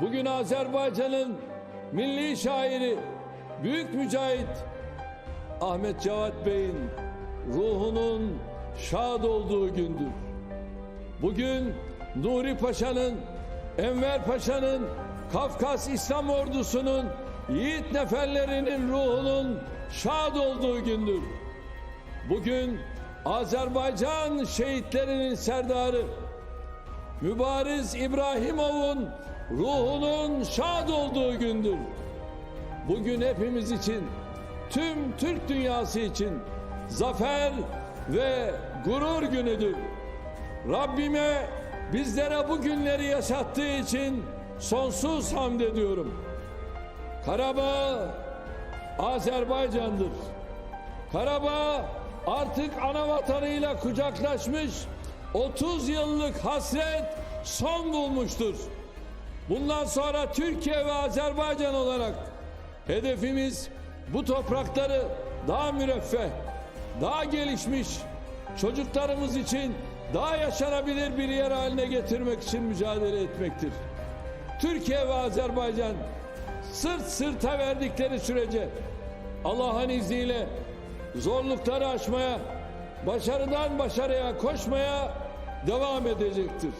Bugün Azerbaycan'ın milli şairi, büyük mücahit Ahmet Cevat Bey'in ruhunun şad olduğu gündür. Bugün Nuri Paşa'nın, Enver Paşa'nın, Kafkas İslam Ordusu'nun, yiğit neferlerinin ruhunun şad olduğu gündür. Bugün Azerbaycan şehitlerinin serdarı Mübariz İbrahimov'un ruhunun şad olduğu gündür. Bugün hepimiz için, tüm Türk dünyası için zafer ve gurur günüdür. Rabbime bizlere bu günleri yaşattığı için sonsuz hamd ediyorum. Karabağ Azerbaycan'dır. Karabağ artık ana vatanıyla kucaklaşmış 30 yıllık hasret son bulmuştur. Bundan sonra Türkiye ve Azerbaycan olarak hedefimiz bu toprakları daha müreffeh, daha gelişmiş, çocuklarımız için daha yaşanabilir bir yer haline getirmek için mücadele etmektir. Türkiye ve Azerbaycan sırt sırta verdikleri sürece Allah'ın izniyle zorlukları aşmaya, başarıdan başarıya koşmaya devam edecektir.